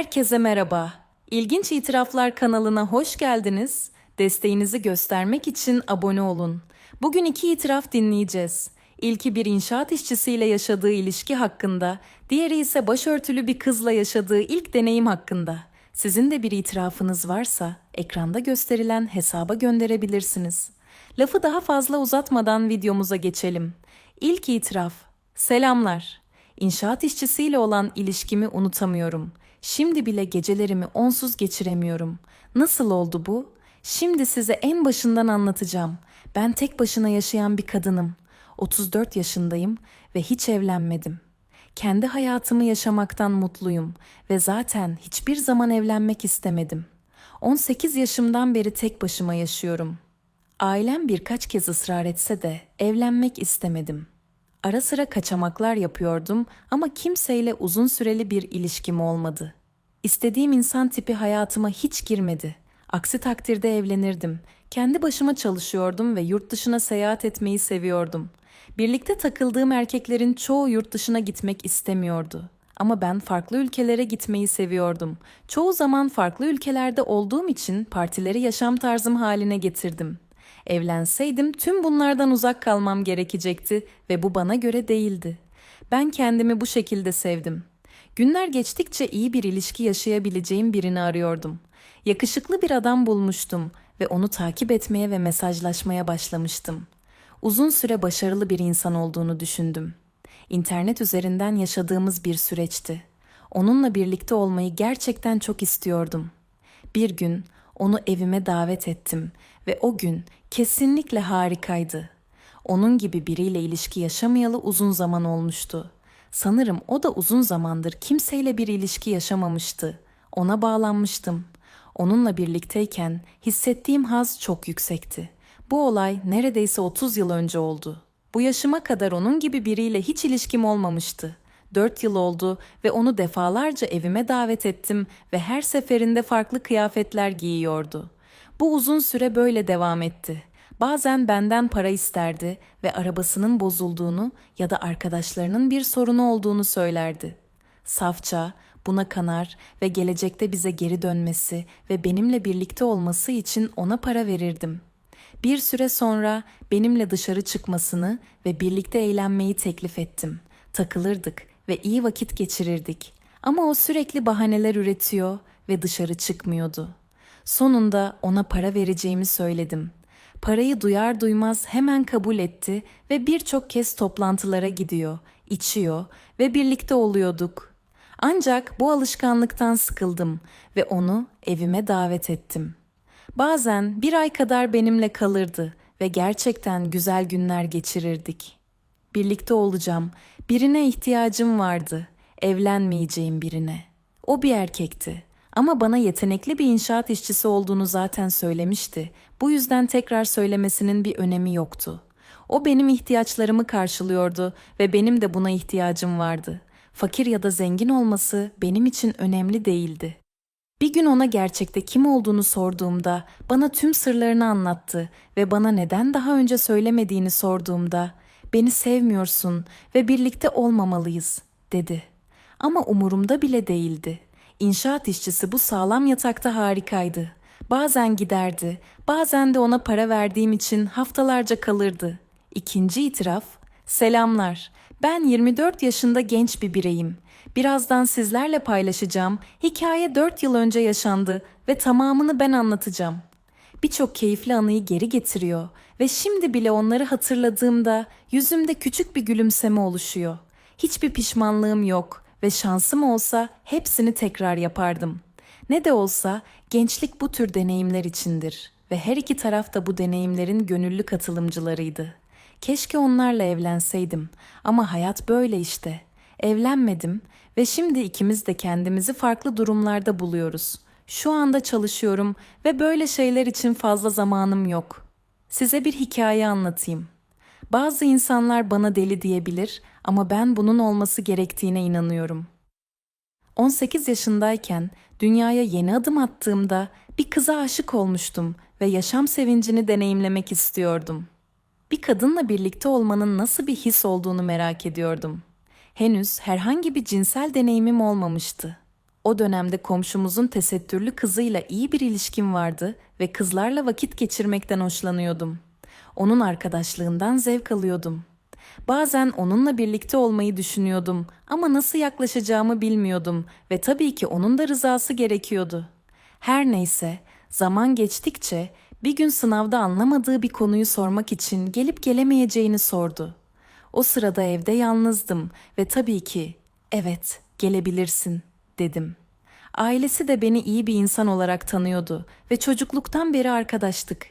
Herkese merhaba. İlginç İtiraflar kanalına hoş geldiniz. Desteğinizi göstermek için abone olun. Bugün iki itiraf dinleyeceğiz. İlki bir inşaat işçisiyle yaşadığı ilişki hakkında, diğeri ise başörtülü bir kızla yaşadığı ilk deneyim hakkında. Sizin de bir itirafınız varsa ekranda gösterilen hesaba gönderebilirsiniz. Lafı daha fazla uzatmadan videomuza geçelim. İlk itiraf. Selamlar. İnşaat işçisiyle olan ilişkimi unutamıyorum. Şimdi bile gecelerimi onsuz geçiremiyorum. Nasıl oldu bu? Şimdi size en başından anlatacağım. Ben tek başına yaşayan bir kadınım. 34 yaşındayım ve hiç evlenmedim. Kendi hayatımı yaşamaktan mutluyum ve zaten hiçbir zaman evlenmek istemedim. 18 yaşımdan beri tek başıma yaşıyorum. Ailem birkaç kez ısrar etse de evlenmek istemedim. Ara sıra kaçamaklar yapıyordum ama kimseyle uzun süreli bir ilişkim olmadı. İstediğim insan tipi hayatıma hiç girmedi. Aksi takdirde evlenirdim. Kendi başıma çalışıyordum ve yurt dışına seyahat etmeyi seviyordum. Birlikte takıldığım erkeklerin çoğu yurt dışına gitmek istemiyordu. Ama ben farklı ülkelere gitmeyi seviyordum. Çoğu zaman farklı ülkelerde olduğum için partileri yaşam tarzım haline getirdim. Evlenseydim tüm bunlardan uzak kalmam gerekecekti ve bu bana göre değildi. Ben kendimi bu şekilde sevdim. Günler geçtikçe iyi bir ilişki yaşayabileceğim birini arıyordum. Yakışıklı bir adam bulmuştum ve onu takip etmeye ve mesajlaşmaya başlamıştım. Uzun süre başarılı bir insan olduğunu düşündüm. İnternet üzerinden yaşadığımız bir süreçti. Onunla birlikte olmayı gerçekten çok istiyordum. Bir gün onu evime davet ettim ve o gün kesinlikle harikaydı. Onun gibi biriyle ilişki yaşamayalı uzun zaman olmuştu. Sanırım o da uzun zamandır kimseyle bir ilişki yaşamamıştı. Ona bağlanmıştım. Onunla birlikteyken hissettiğim haz çok yüksekti. Bu olay neredeyse 30 yıl önce oldu. Bu yaşıma kadar onun gibi biriyle hiç ilişkim olmamıştı. 4 yıl oldu ve onu defalarca evime davet ettim ve her seferinde farklı kıyafetler giyiyordu. Bu uzun süre böyle devam etti. Bazen benden para isterdi ve arabasının bozulduğunu ya da arkadaşlarının bir sorunu olduğunu söylerdi. Safça, buna kanar ve gelecekte bize geri dönmesi ve benimle birlikte olması için ona para verirdim. Bir süre sonra benimle dışarı çıkmasını ve birlikte eğlenmeyi teklif ettim. Takılırdık ve iyi vakit geçirirdik. Ama o sürekli bahaneler üretiyor ve dışarı çıkmıyordu. Sonunda ona para vereceğimi söyledim. Parayı duyar duymaz hemen kabul etti ve birçok kez toplantılara gidiyor, içiyor ve birlikte oluyorduk. Ancak bu alışkanlıktan sıkıldım ve onu evime davet ettim. Bazen bir ay kadar benimle kalırdı ve gerçekten güzel günler geçirirdik. Birlikte olacağım, birine ihtiyacım vardı, evlenmeyeceğim birine. O bir erkekti. Ama bana yetenekli bir inşaat işçisi olduğunu zaten söylemişti. Bu yüzden tekrar söylemesinin bir önemi yoktu. O benim ihtiyaçlarımı karşılıyordu ve benim de buna ihtiyacım vardı. Fakir ya da zengin olması benim için önemli değildi. Bir gün ona gerçekte kim olduğunu sorduğumda bana tüm sırlarını anlattı ve bana neden daha önce söylemediğini sorduğumda beni sevmiyorsun ve birlikte olmamalıyız dedi. Ama umurumda bile değildi. İnşaat işçisi bu sağlam yatakta harikaydı. Bazen giderdi, bazen de ona para verdiğim için haftalarca kalırdı. İkinci itiraf, selamlar. Ben 24 yaşında genç bir bireyim. Birazdan sizlerle paylaşacağım. Hikaye 4 yıl önce yaşandı ve tamamını ben anlatacağım. Birçok keyifli anıyı geri getiriyor ve şimdi bile onları hatırladığımda yüzümde küçük bir gülümseme oluşuyor. Hiçbir pişmanlığım yok ve şansım olsa hepsini tekrar yapardım. Ne de olsa gençlik bu tür deneyimler içindir ve her iki taraf da bu deneyimlerin gönüllü katılımcılarıydı. Keşke onlarla evlenseydim ama hayat böyle işte. Evlenmedim ve şimdi ikimiz de kendimizi farklı durumlarda buluyoruz. Şu anda çalışıyorum ve böyle şeyler için fazla zamanım yok. Size bir hikaye anlatayım. Bazı insanlar bana deli diyebilir ama ben bunun olması gerektiğine inanıyorum. 18 yaşındayken dünyaya yeni adım attığımda bir kıza aşık olmuştum ve yaşam sevincini deneyimlemek istiyordum. Bir kadınla birlikte olmanın nasıl bir his olduğunu merak ediyordum. Henüz herhangi bir cinsel deneyimim olmamıştı. O dönemde komşumuzun tesettürlü kızıyla iyi bir ilişkim vardı ve kızlarla vakit geçirmekten hoşlanıyordum. Onun arkadaşlığından zevk alıyordum. Bazen onunla birlikte olmayı düşünüyordum ama nasıl yaklaşacağımı bilmiyordum ve tabii ki onun da rızası gerekiyordu. Her neyse, zaman geçtikçe bir gün sınavda anlamadığı bir konuyu sormak için gelip gelemeyeceğini sordu. O sırada evde yalnızdım ve tabii ki evet gelebilirsin dedim. Ailesi de beni iyi bir insan olarak tanıyordu ve çocukluktan beri arkadaştık.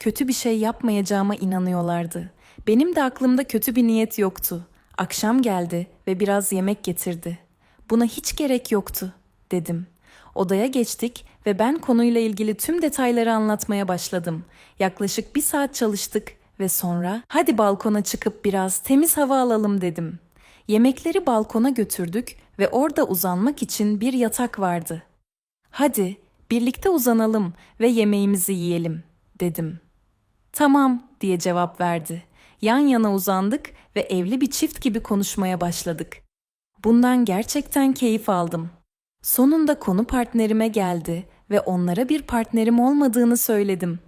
Kötü bir şey yapmayacağıma inanıyorlardı. Benim de aklımda kötü bir niyet yoktu. Akşam geldi ve biraz yemek getirdi. Buna hiç gerek yoktu dedim. Odaya geçtik ve ben konuyla ilgili tüm detayları anlatmaya başladım. Yaklaşık bir saat çalıştık ve sonra hadi balkona çıkıp biraz temiz hava alalım dedim. Yemekleri balkona götürdük ve orada uzanmak için bir yatak vardı. Hadi birlikte uzanalım ve yemeğimizi yiyelim dedim. Tamam diye cevap verdi. Yan yana uzandık ve evli bir çift gibi konuşmaya başladık. Bundan gerçekten keyif aldım. Sonunda konu partnerime geldi ve onlara bir partnerim olmadığını söyledim.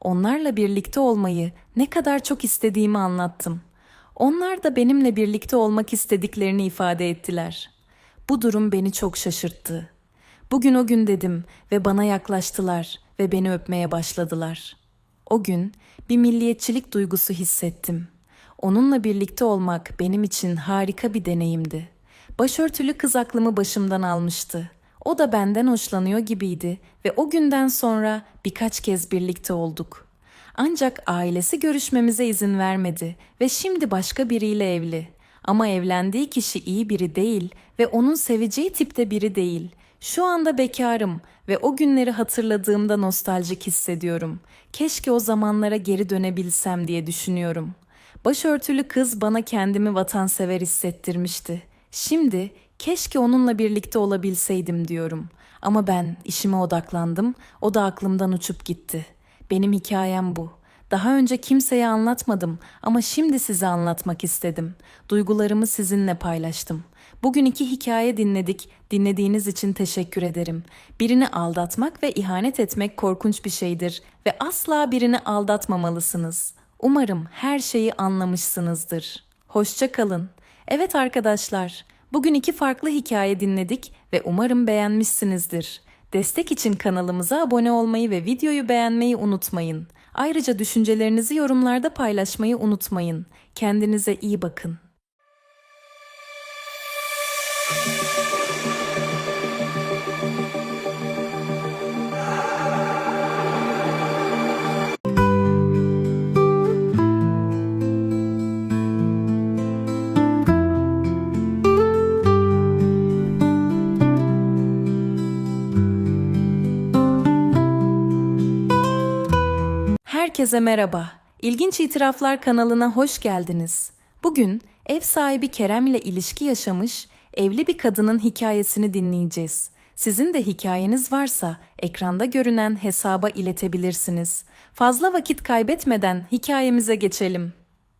Onlarla birlikte olmayı ne kadar çok istediğimi anlattım. Onlar da benimle birlikte olmak istediklerini ifade ettiler. Bu durum beni çok şaşırttı. Bugün o gün dedim ve bana yaklaştılar ve beni öpmeye başladılar. O gün bir milliyetçilik duygusu hissettim. Onunla birlikte olmak benim için harika bir deneyimdi. Başörtülü kız aklımı başımdan almıştı. O da benden hoşlanıyor gibiydi ve o günden sonra birkaç kez birlikte olduk. Ancak ailesi görüşmemize izin vermedi ve şimdi başka biriyle evli. Ama evlendiği kişi iyi biri değil ve onun seveceği tipte biri değil. Şu anda bekarım ve o günleri hatırladığımda nostaljik hissediyorum. Keşke o zamanlara geri dönebilsem diye düşünüyorum. Başörtülü kız bana kendimi vatansever hissettirmişti. Şimdi keşke onunla birlikte olabilseydim diyorum. Ama ben işime odaklandım, o da aklımdan uçup gitti. Benim hikayem bu. Daha önce kimseye anlatmadım ama şimdi size anlatmak istedim. Duygularımı sizinle paylaştım. Bugün iki hikaye dinledik. Dinlediğiniz için teşekkür ederim. Birini aldatmak ve ihanet etmek korkunç bir şeydir ve asla birini aldatmamalısınız. Umarım her şeyi anlamışsınızdır. Hoşça kalın. Evet arkadaşlar, bugün iki farklı hikaye dinledik ve umarım beğenmişsinizdir. Destek için kanalımıza abone olmayı ve videoyu beğenmeyi unutmayın. Ayrıca düşüncelerinizi yorumlarda paylaşmayı unutmayın. Kendinize iyi bakın. Herkese merhaba. İlginç İtiraflar kanalına hoş geldiniz. Bugün ev sahibi Kerem ile ilişki yaşamış evli bir kadının hikayesini dinleyeceğiz. Sizin de hikayeniz varsa ekranda görünen hesaba iletebilirsiniz. Fazla vakit kaybetmeden hikayemize geçelim.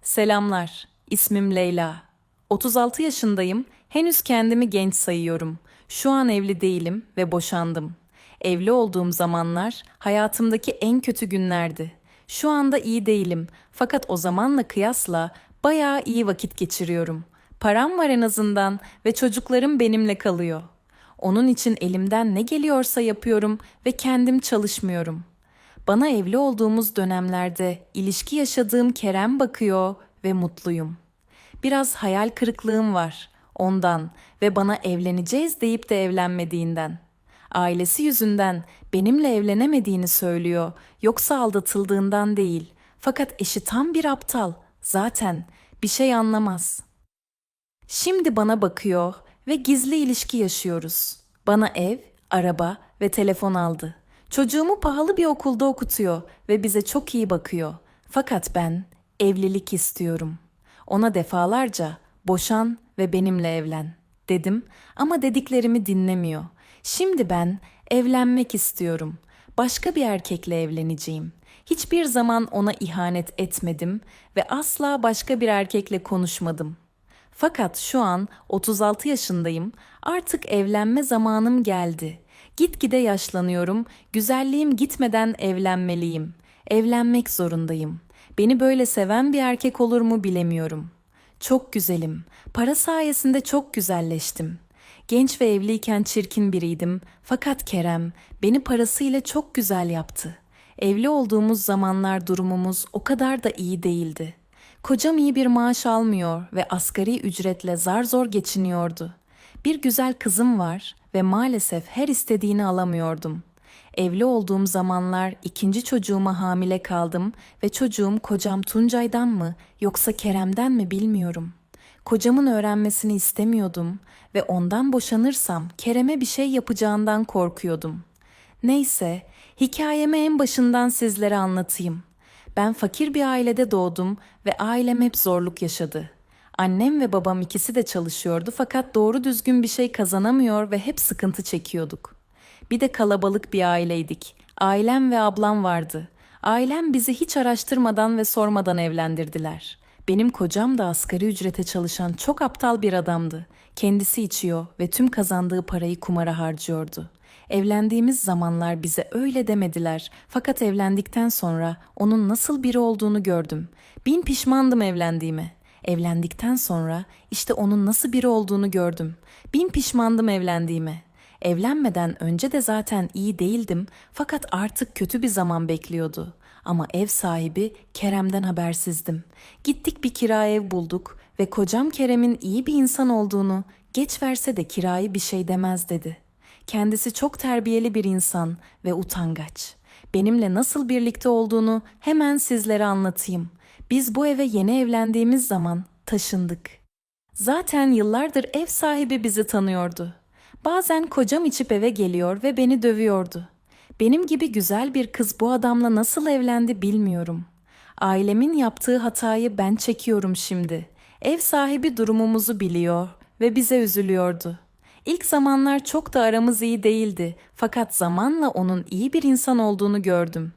Selamlar. İsmim Leyla. 36 yaşındayım. Henüz kendimi genç sayıyorum. Şu an evli değilim ve boşandım. Evli olduğum zamanlar hayatımdaki en kötü günlerdi. Şu anda iyi değilim fakat o zamanla kıyasla bayağı iyi vakit geçiriyorum. Param var en azından ve çocuklarım benimle kalıyor. Onun için elimden ne geliyorsa yapıyorum ve kendim çalışmıyorum. Bana evli olduğumuz dönemlerde ilişki yaşadığım Kerem bakıyor ve mutluyum. Biraz hayal kırıklığım var ondan ve bana evleneceğiz deyip de evlenmediğinden. Ailesi yüzünden benimle evlenemediğini söylüyor. Yoksa aldatıldığından değil. Fakat eşi tam bir aptal. Zaten bir şey anlamaz. Şimdi bana bakıyor ve gizli ilişki yaşıyoruz. Bana ev, araba ve telefon aldı. Çocuğumu pahalı bir okulda okutuyor ve bize çok iyi bakıyor. Fakat ben evlilik istiyorum. Ona defalarca boşan ve benimle evlen dedim ama dediklerimi dinlemiyor. Şimdi ben evlenmek istiyorum. Başka bir erkekle evleneceğim. Hiçbir zaman ona ihanet etmedim ve asla başka bir erkekle konuşmadım. Fakat şu an 36 yaşındayım. Artık evlenme zamanım geldi. Gitgide yaşlanıyorum. Güzelliğim gitmeden evlenmeliyim. Evlenmek zorundayım. Beni böyle seven bir erkek olur mu bilemiyorum. Çok güzelim. Para sayesinde çok güzelleştim. Genç ve evliyken çirkin biriydim. Fakat Kerem beni parasıyla çok güzel yaptı. Evli olduğumuz zamanlar durumumuz o kadar da iyi değildi. Kocam iyi bir maaş almıyor ve asgari ücretle zar zor geçiniyordu. Bir güzel kızım var ve maalesef her istediğini alamıyordum. Evli olduğum zamanlar ikinci çocuğuma hamile kaldım ve çocuğum kocam Tuncay'dan mı yoksa Kerem'den mi bilmiyorum. Kocamın öğrenmesini istemiyordum ve ondan boşanırsam Kerem'e bir şey yapacağından korkuyordum. Neyse, hikayemi en başından sizlere anlatayım. Ben fakir bir ailede doğdum ve ailem hep zorluk yaşadı. Annem ve babam ikisi de çalışıyordu fakat doğru düzgün bir şey kazanamıyor ve hep sıkıntı çekiyorduk. Bir de kalabalık bir aileydik. Ailem ve ablam vardı. Ailem bizi hiç araştırmadan ve sormadan evlendirdiler. Benim kocam da asgari ücrete çalışan çok aptal bir adamdı. Kendisi içiyor ve tüm kazandığı parayı kumara harcıyordu. Evlendiğimiz zamanlar bize öyle demediler. Fakat evlendikten sonra onun nasıl biri olduğunu gördüm. Bin pişmandım evlendiğime. Evlendikten sonra işte onun nasıl biri olduğunu gördüm. Bin pişmandım evlendiğime. Evlenmeden önce de zaten iyi değildim fakat artık kötü bir zaman bekliyordu. Ama ev sahibi Kerem'den habersizdim. Gittik bir kira ev bulduk ve kocam Kerem'in iyi bir insan olduğunu, geç verse de kirayı bir şey demez dedi. Kendisi çok terbiyeli bir insan ve utangaç. Benimle nasıl birlikte olduğunu hemen sizlere anlatayım. Biz bu eve yeni evlendiğimiz zaman taşındık. Zaten yıllardır ev sahibi bizi tanıyordu. Bazen kocam içip eve geliyor ve beni dövüyordu. Benim gibi güzel bir kız bu adamla nasıl evlendi bilmiyorum. Ailemin yaptığı hatayı ben çekiyorum şimdi. Ev sahibi durumumuzu biliyor ve bize üzülüyordu. İlk zamanlar çok da aramız iyi değildi fakat zamanla onun iyi bir insan olduğunu gördüm.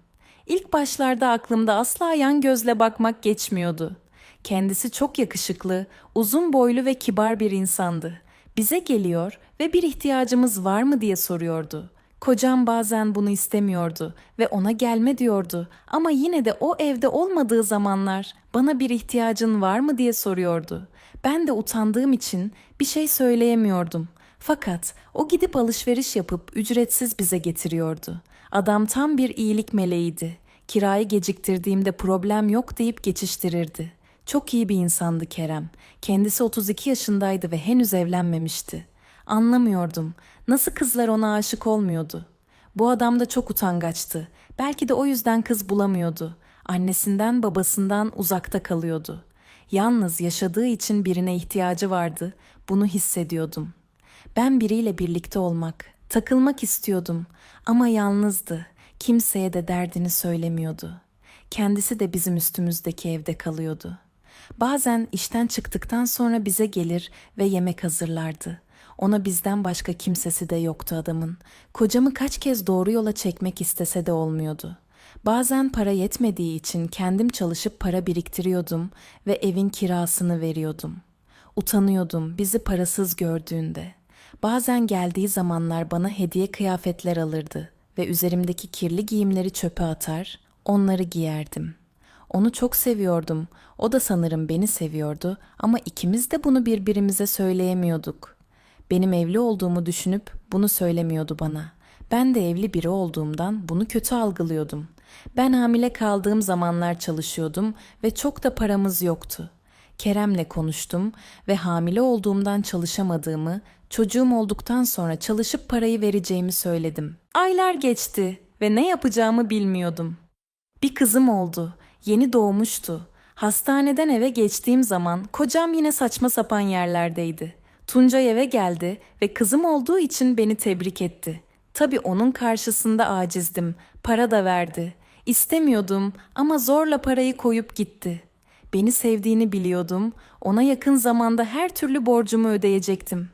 İlk başlarda aklımda asla yan gözle bakmak geçmiyordu. Kendisi çok yakışıklı, uzun boylu ve kibar bir insandı. Bize geliyor ve bir ihtiyacımız var mı diye soruyordu. Kocam bazen bunu istemiyordu ve ona gelme diyordu ama yine de o evde olmadığı zamanlar bana bir ihtiyacın var mı diye soruyordu. Ben de utandığım için bir şey söyleyemiyordum. Fakat o gidip alışveriş yapıp ücretsiz bize getiriyordu. Adam tam bir iyilik meleğiydi. Kirayı geciktirdiğimde problem yok deyip geçiştirirdi. Çok iyi bir insandı Kerem. Kendisi 32 yaşındaydı ve henüz evlenmemişti. Anlamıyordum. Nasıl kızlar ona aşık olmuyordu? Bu adam da çok utangaçtı. Belki de o yüzden kız bulamıyordu. Annesinden babasından uzakta kalıyordu. Yalnız yaşadığı için birine ihtiyacı vardı. Bunu hissediyordum. Ben biriyle birlikte olmak, takılmak istiyordum ama yalnızdı. Kimseye de derdini söylemiyordu. Kendisi de bizim üstümüzdeki evde kalıyordu. Bazen işten çıktıktan sonra bize gelir ve yemek hazırlardı. Ona bizden başka kimsesi de yoktu adamın. Kocamı kaç kez doğru yola çekmek istese de olmuyordu. Bazen para yetmediği için kendim çalışıp para biriktiriyordum ve evin kirasını veriyordum. Utanıyordum bizi parasız gördüğünde. Bazen geldiği zamanlar bana hediye kıyafetler alırdı ve üzerimdeki kirli giyimleri çöpe atar, onları giyerdim. Onu çok seviyordum. O da sanırım beni seviyordu ama ikimiz de bunu birbirimize söyleyemiyorduk. Benim evli olduğumu düşünüp bunu söylemiyordu bana. Ben de evli biri olduğumdan bunu kötü algılıyordum. Ben hamile kaldığım zamanlar çalışıyordum ve çok da paramız yoktu. Kerem'le konuştum ve hamile olduğumdan çalışamadığımı, çocuğum olduktan sonra çalışıp parayı vereceğimi söyledim. Aylar geçti ve ne yapacağımı bilmiyordum. Bir kızım oldu. Yeni doğmuştu. Hastaneden eve geçtiğim zaman kocam yine saçma sapan yerlerdeydi. Tuncay eve geldi ve kızım olduğu için beni tebrik etti. Tabii onun karşısında acizdim. Para da verdi. İstemiyordum ama zorla parayı koyup gitti. Beni sevdiğini biliyordum. Ona yakın zamanda her türlü borcumu ödeyecektim.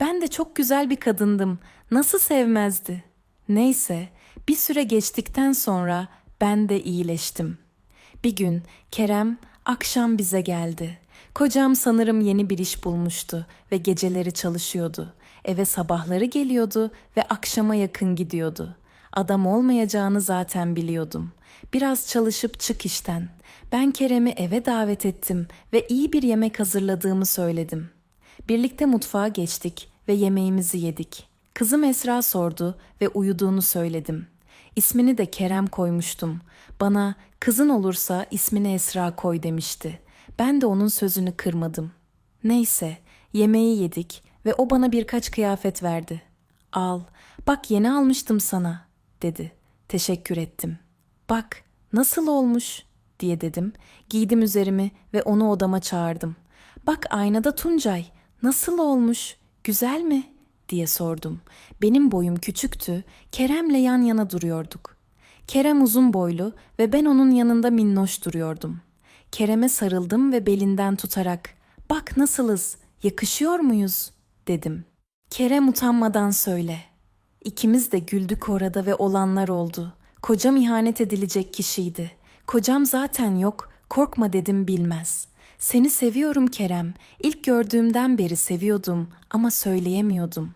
Ben de çok güzel bir kadındım. Nasıl sevmezdi? Neyse, bir süre geçtikten sonra ben de iyileştim. Bir gün Kerem akşam bize geldi. Kocam sanırım yeni bir iş bulmuştu ve geceleri çalışıyordu. Eve sabahları geliyordu ve akşama yakın gidiyordu. Adam olmayacağını zaten biliyordum. Biraz çalışıp çık işten. Ben Kerem'i eve davet ettim ve iyi bir yemek hazırladığımı söyledim. Birlikte mutfağa geçtik ve yemeğimizi yedik. Kızım Esra sordu ve uyuduğunu söyledim. İsmini de Kerem koymuştum. Bana kızın olursa ismini Esra koy demişti. Ben de onun sözünü kırmadım. Neyse, yemeği yedik ve o bana birkaç kıyafet verdi. Al, bak yeni almıştım sana, dedi. Teşekkür ettim. Bak, nasıl olmuş, diye dedim. Giydim üzerimi ve onu odama çağırdım. Bak aynada Tuncay, nasıl olmuş, güzel mi, diye sordum. Benim boyum küçüktü, Kerem'le yan yana duruyorduk. Kerem uzun boylu ve ben onun yanında minnoş duruyordum. Kerem'e sarıldım ve belinden tutarak "Bak nasılız? Yakışıyor muyuz?" dedim. Kerem utanmadan söyle. İkimiz de güldük orada ve olanlar oldu. Kocam ihanet edilecek kişiydi. Kocam zaten yok, korkma dedim bilmez. Seni seviyorum Kerem. İlk gördüğümden beri seviyordum ama söyleyemiyordum.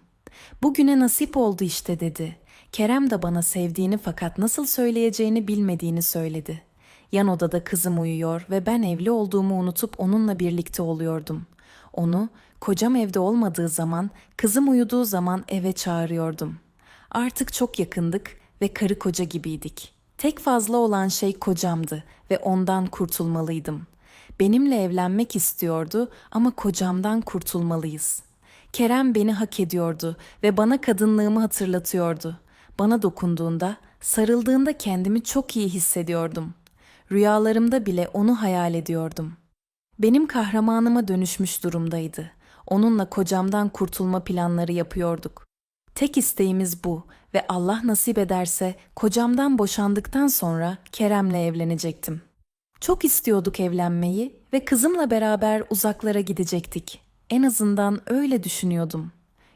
Bugüne nasip oldu işte dedi. Kerem de bana sevdiğini fakat nasıl söyleyeceğini bilmediğini söyledi. Yan odada kızım uyuyor ve ben evli olduğumu unutup onunla birlikte oluyordum. Onu kocam evde olmadığı zaman, kızım uyuduğu zaman eve çağırıyordum. Artık çok yakındık ve karı koca gibiydik. Tek fazla olan şey kocamdı ve ondan kurtulmalıydım. Benimle evlenmek istiyordu ama kocamdan kurtulmalıyız. Kerem beni hak ediyordu ve bana kadınlığımı hatırlatıyordu. Bana dokunduğunda, sarıldığında kendimi çok iyi hissediyordum. Rüyalarımda bile onu hayal ediyordum. Benim kahramanıma dönüşmüş durumdaydı. Onunla kocamdan kurtulma planları yapıyorduk. Tek isteğimiz bu ve Allah nasip ederse kocamdan boşandıktan sonra Kerem'le evlenecektim. Çok istiyorduk evlenmeyi ve kızımla beraber uzaklara gidecektik. En azından öyle düşünüyordum.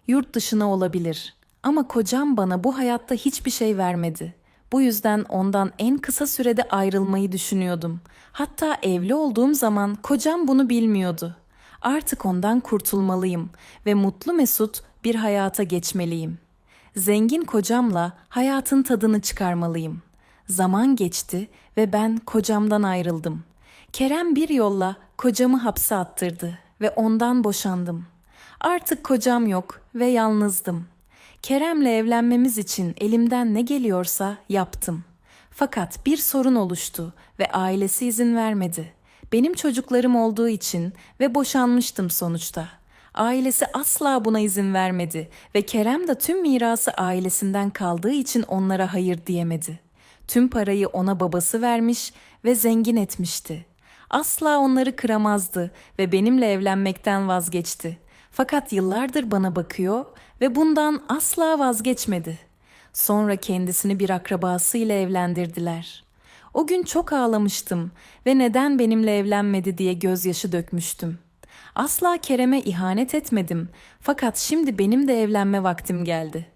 Yurt dışına olabilir ama kocam bana bu hayatta hiçbir şey vermedi. Bu yüzden ondan en kısa sürede ayrılmayı düşünüyordum. Hatta evli olduğum zaman kocam bunu bilmiyordu. Artık ondan kurtulmalıyım ve mutlu mesut bir hayata geçmeliyim. Zengin kocamla hayatın tadını çıkarmalıyım. Zaman geçti ve ben kocamdan ayrıldım. Kerem bir yolla kocamı hapse attırdı ve ondan boşandım. Artık kocam yok ve yalnızdım. Kerem'le evlenmemiz için elimden ne geliyorsa yaptım. Fakat bir sorun oluştu ve ailesi izin vermedi. Benim çocuklarım olduğu için ve boşanmıştım sonuçta. Ailesi asla buna izin vermedi ve Kerem de tüm mirası ailesinden kaldığı için onlara hayır diyemedi. Tüm parayı ona babası vermiş ve zengin etmişti. Asla onları kıramazdı ve benimle evlenmekten vazgeçti. Fakat yıllardır bana bakıyor ve bundan asla vazgeçmedi. Sonra kendisini bir akrabasıyla evlendirdiler. O gün çok ağlamıştım ve neden benimle evlenmedi diye gözyaşı dökmüştüm. Asla Kerem'e ihanet etmedim fakat şimdi benim de evlenme vaktim geldi.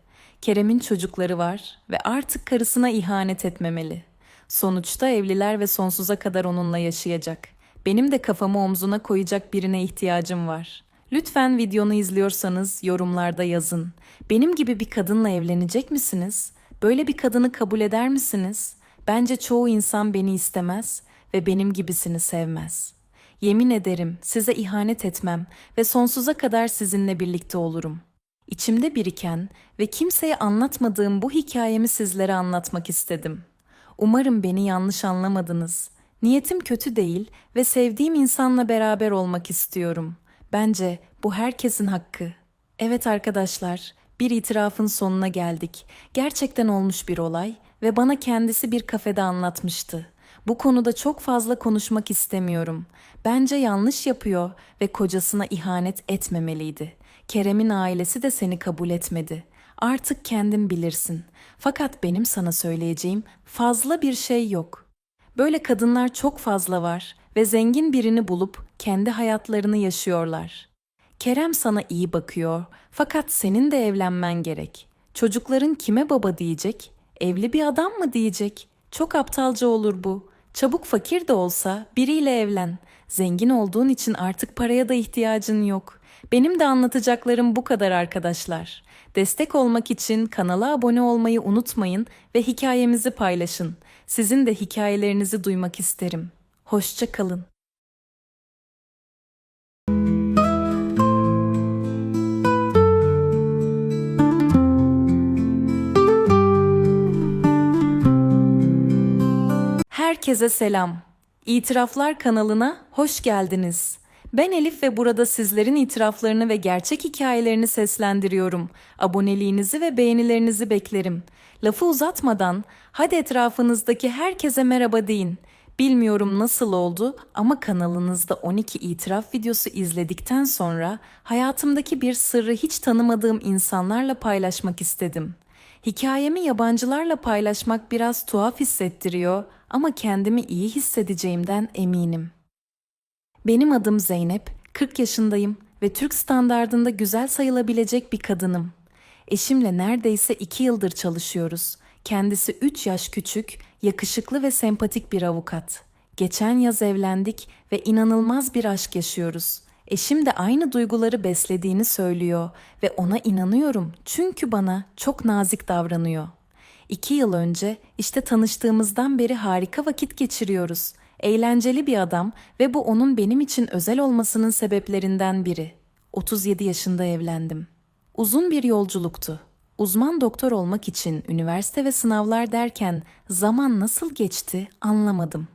Kerem'in çocukları var ve artık karısına ihanet etmemeli. Sonuçta evliler ve sonsuza kadar onunla yaşayacak. Benim de kafamı omzuna koyacak birine ihtiyacım var. Lütfen videonu izliyorsanız yorumlarda yazın. Benim gibi bir kadınla evlenecek misiniz? Böyle bir kadını kabul eder misiniz? Bence çoğu insan beni istemez ve benim gibisini sevmez. Yemin ederim size ihanet etmem ve sonsuza kadar sizinle birlikte olurum. İçimde biriken ve kimseye anlatmadığım bu hikayemi sizlere anlatmak istedim. Umarım beni yanlış anlamadınız. Niyetim kötü değil ve sevdiğim insanla beraber olmak istiyorum. Bence bu herkesin hakkı. Evet arkadaşlar, bir itirafın sonuna geldik. Gerçekten olmuş bir olay ve bana kendisi bir kafede anlatmıştı. Bu konuda çok fazla konuşmak istemiyorum. Bence yanlış yapıyor ve kocasına ihanet etmemeliydi. Kerem'in ailesi de seni kabul etmedi. Artık kendin bilirsin. Fakat benim sana söyleyeceğim fazla bir şey yok. Böyle kadınlar çok fazla var ve zengin birini bulup kendi hayatlarını yaşıyorlar. Kerem sana iyi bakıyor fakat senin de evlenmen gerek. Çocukların kime baba diyecek? Evli bir adam mı diyecek? Çok aptalca olur bu. Çabuk fakir de olsa biriyle evlen. Zengin olduğun için artık paraya da ihtiyacın yok. Benim de anlatacaklarım bu kadar arkadaşlar. Destek olmak için kanala abone olmayı unutmayın ve hikayemizi paylaşın. Sizin de hikayelerinizi duymak isterim. Hoşça kalın. Herkese selam. İtiraflar kanalına hoş geldiniz. Ben Elif ve burada sizlerin itiraflarını ve gerçek hikayelerini seslendiriyorum. Aboneliğinizi ve beğenilerinizi beklerim. Lafı uzatmadan hadi etrafınızdaki herkese merhaba deyin. Bilmiyorum nasıl oldu ama kanalınızda 12 itiraf videosu izledikten sonra hayatımdaki bir sırrı hiç tanımadığım insanlarla paylaşmak istedim. Hikayemi yabancılarla paylaşmak biraz tuhaf hissettiriyor ama kendimi iyi hissedeceğimden eminim. Benim adım Zeynep, 40 yaşındayım ve Türk standardında güzel sayılabilecek bir kadınım. Eşimle neredeyse 2 yıldır çalışıyoruz. Kendisi 3 yaş küçük, yakışıklı ve sempatik bir avukat. Geçen yaz evlendik ve inanılmaz bir aşk yaşıyoruz. Eşim de aynı duyguları beslediğini söylüyor ve ona inanıyorum çünkü bana çok nazik davranıyor. İki yıl önce işte tanıştığımızdan beri harika vakit geçiriyoruz. Eğlenceli bir adam ve bu onun benim için özel olmasının sebeplerinden biri. 37 yaşında evlendim. Uzun bir yolculuktu. Uzman doktor olmak için üniversite ve sınavlar derken zaman nasıl geçti anlamadım.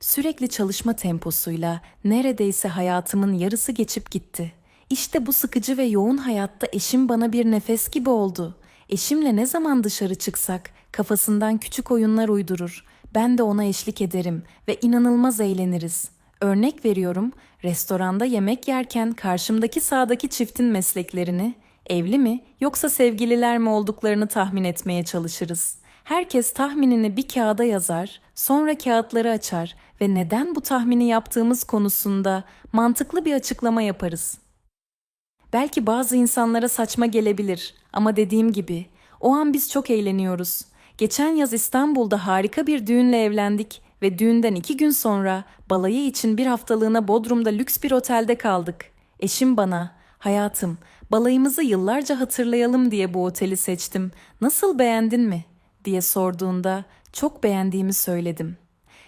Sürekli çalışma temposuyla neredeyse hayatımın yarısı geçip gitti. İşte bu sıkıcı ve yoğun hayatta eşim bana bir nefes gibi oldu. Eşimle ne zaman dışarı çıksak kafasından küçük oyunlar uydurur. Ben de ona eşlik ederim ve inanılmaz eğleniriz. Örnek veriyorum, restoranda yemek yerken karşımdaki sağdaki çiftin mesleklerini, evli mi yoksa sevgililer mi olduklarını tahmin etmeye çalışırız. Herkes tahminini bir kağıda yazar, sonra kağıtları açar ve neden bu tahmini yaptığımız konusunda mantıklı bir açıklama yaparız. Belki bazı insanlara saçma gelebilir ama dediğim gibi o an biz çok eğleniyoruz. Geçen yaz İstanbul'da harika bir düğünle evlendik ve düğünden iki gün sonra balayı için bir haftalığına Bodrum'da lüks bir otelde kaldık. Eşim bana, hayatım, balayımızı yıllarca hatırlayalım diye bu oteli seçtim. Nasıl beğendin mi? diye sorduğunda çok beğendiğimi söyledim.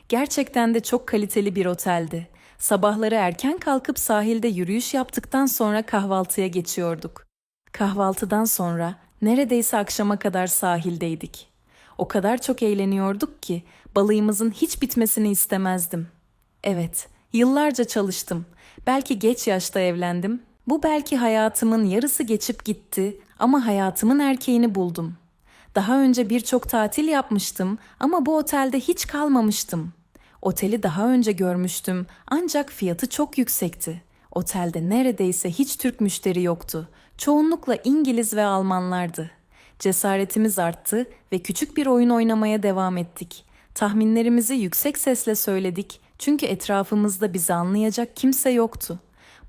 Gerçekten de çok kaliteli bir oteldi. Sabahları erken kalkıp sahilde yürüyüş yaptıktan sonra kahvaltıya geçiyorduk. Kahvaltıdan sonra neredeyse akşama kadar sahildeydik. O kadar çok eğleniyorduk ki balayımızın hiç bitmesini istemezdim. Evet, yıllarca çalıştım. Belki geç yaşta evlendim. Bu belki hayatımın yarısı geçip gitti ama hayatımın erkeğini buldum. Daha önce birçok tatil yapmıştım ama bu otelde hiç kalmamıştım. Oteli daha önce görmüştüm ancak fiyatı çok yüksekti. Otelde neredeyse hiç Türk müşteri yoktu. Çoğunlukla İngiliz ve Almanlardı. Cesaretimiz arttı ve küçük bir oyun oynamaya devam ettik. Tahminlerimizi yüksek sesle söyledik çünkü etrafımızda bizi anlayacak kimse yoktu.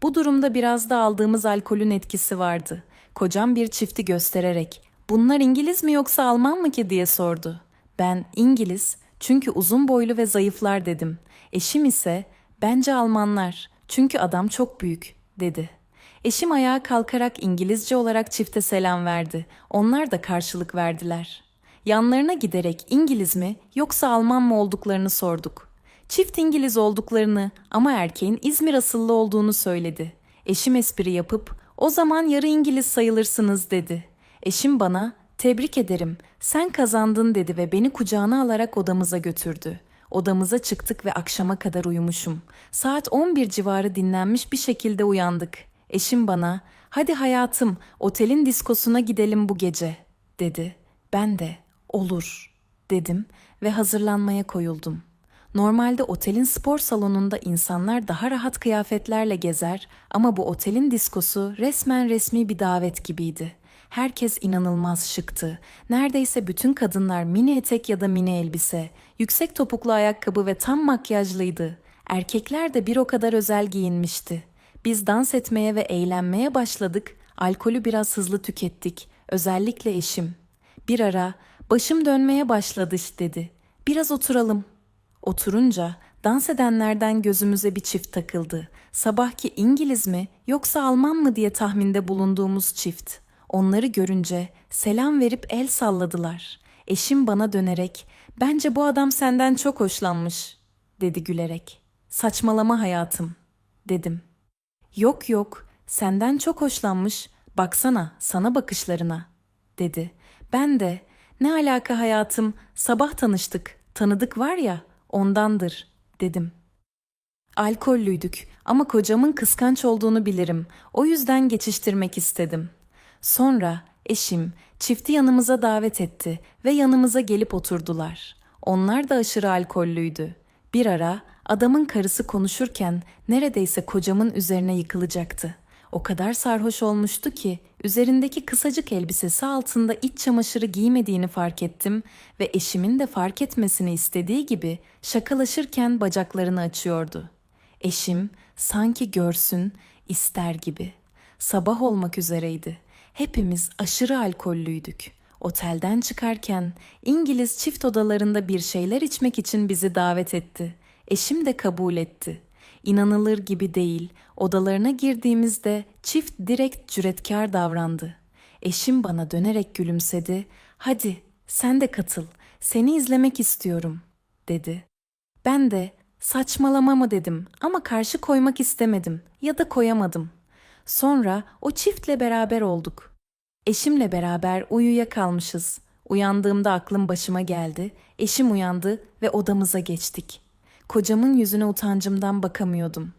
Bu durumda biraz da aldığımız alkolün etkisi vardı. Kocam bir çifti göstererek "Bunlar İngiliz mi yoksa Alman mı ki?" diye sordu. Ben İngiliz çünkü uzun boylu ve zayıflar dedim. Eşim ise bence Almanlar çünkü adam çok büyük dedi. Eşim ayağa kalkarak İngilizce olarak çifte selam verdi. Onlar da karşılık verdiler. Yanlarına giderek İngiliz mi yoksa Alman mı olduklarını sorduk. Çift İngiliz olduklarını ama erkeğin İzmir asıllı olduğunu söyledi. Eşim espri yapıp o zaman yarı İngiliz sayılırsınız dedi. Eşim bana tebrik ederim sen kazandın dedi ve beni kucağına alarak odamıza götürdü. Odamıza çıktık ve akşama kadar uyumuşum. Saat 11 civarı dinlenmiş bir şekilde uyandık. Eşim bana hadi hayatım otelin diskosuna gidelim bu gece dedi. Ben de olur dedim ve hazırlanmaya koyuldum. Normalde otelin spor salonunda insanlar daha rahat kıyafetlerle gezer ama bu otelin diskosu resmen resmi bir davet gibiydi. Herkes inanılmaz şıktı. Neredeyse bütün kadınlar mini etek ya da mini elbise, yüksek topuklu ayakkabı ve tam makyajlıydı. Erkekler de bir o kadar özel giyinmişti. Biz dans etmeye ve eğlenmeye başladık. Alkolü biraz hızlı tükettik. Özellikle eşim. Bir ara başım dönmeye başladı dedi. Biraz oturalım. Oturunca dans edenlerden gözümüze bir çift takıldı. Sabahki İngiliz mi yoksa Alman mı diye tahminde bulunduğumuz çift. Onları görünce selam verip el salladılar. Eşim bana dönerek bence bu adam senden çok hoşlanmış dedi gülerek. Saçmalama hayatım dedim. Yok yok, senden çok hoşlanmış. Baksana, sana bakışlarına, dedi. Ben de, ne alaka hayatım, sabah tanıştık, tanıdık var ya, ondandır, dedim. Alkollüydük ama kocamın kıskanç olduğunu bilirim. O yüzden geçiştirmek istedim. Sonra eşim çifti yanımıza davet etti ve yanımıza gelip oturdular. Onlar da aşırı alkollüydü. Bir ara adamın karısı konuşurken neredeyse kocamın üzerine yıkılacaktı. O kadar sarhoş olmuştu ki üzerindeki kısacık elbisesi altında iç çamaşırı giymediğini fark ettim ve eşimin de fark etmesini istediği gibi şakalaşırken bacaklarını açıyordu. Eşim sanki görsün, ister gibi. Sabah olmak üzereydi. Hepimiz aşırı alkollüydük. Otelden çıkarken İngiliz çift odalarında bir şeyler içmek için bizi davet etti. Eşim de kabul etti. İnanılır gibi değil. Odalarına girdiğimizde çift direkt cüretkar davrandı. Eşim bana dönerek gülümsedi. Hadi sen de katıl. Seni izlemek istiyorum dedi. Ben de saçmalama mı dedim ama karşı koymak istemedim ya da koyamadım. Sonra o çiftle beraber olduk. Eşimle beraber uyuyakalmışız. Uyandığımda aklım başıma geldi. Eşim uyandı ve odamıza geçtik. Kocamın yüzüne utancımdan bakamıyordum.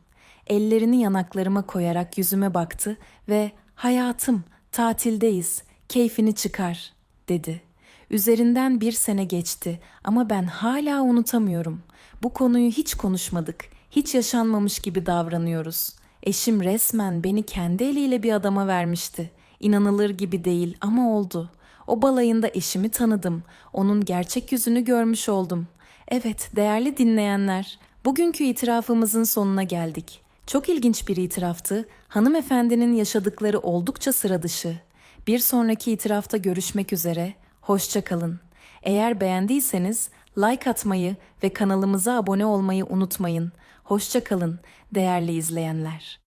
Ellerini yanaklarıma koyarak yüzüme baktı ve "Hayatım, tatildeyiz. Keyfini çıkar." dedi. Üzerinden bir sene geçti ama ben hala unutamıyorum. Bu konuyu hiç konuşmadık. Hiç yaşanmamış gibi davranıyoruz. Eşim resmen beni kendi eliyle bir adama vermişti. İnanılır gibi değil ama oldu. O balayında eşimi tanıdım. Onun gerçek yüzünü görmüş oldum. Evet, değerli dinleyenler, bugünkü itirafımızın sonuna geldik. Çok ilginç bir itiraftı. Hanımefendinin yaşadıkları oldukça sıra dışı. Bir sonraki itirafta görüşmek üzere. Hoşça kalın. Eğer beğendiyseniz like atmayı ve kanalımıza abone olmayı unutmayın. Hoşça kalın değerli izleyenler.